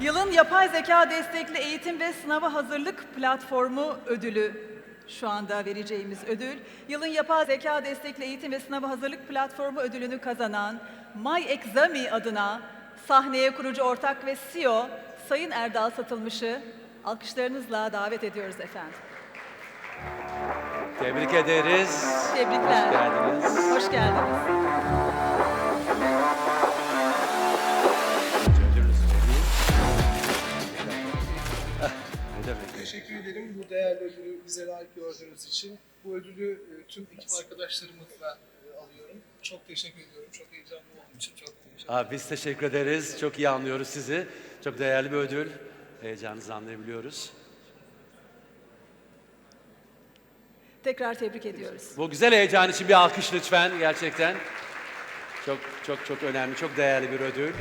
Yılın Yapay Zeka Destekli Eğitim ve Sınava Hazırlık Platformu ödülü şu anda vereceğimiz ödül. Yılın Yapay Zeka Destekli Eğitim ve Sınava Hazırlık Platformu ödülünü kazanan My Exami adına sahneye kurucu ortak ve CEO Sayın Erdal Satılmış'ı alkışlarınızla davet ediyoruz efendim. Tebrik ederiz. Tebrikler. Hoş geldiniz. Hoş geldiniz. Teşekkür ederim bu değerli ödülü bize layık gördüğünüz için. Bu ödülü e, tüm ekip arkadaşlarımızla e, alıyorum. Çok teşekkür ediyorum. Çok heyecanlı olduğum için çok teşekkür ederim. Abi biz teşekkür ederiz. Çok iyi anlıyoruz sizi. Çok değerli bir ödül. Heyecanınızı anlayabiliyoruz. Tekrar tebrik ediyoruz. Bu güzel heyecan için bir alkış lütfen gerçekten. Çok çok çok önemli, çok değerli bir ödül.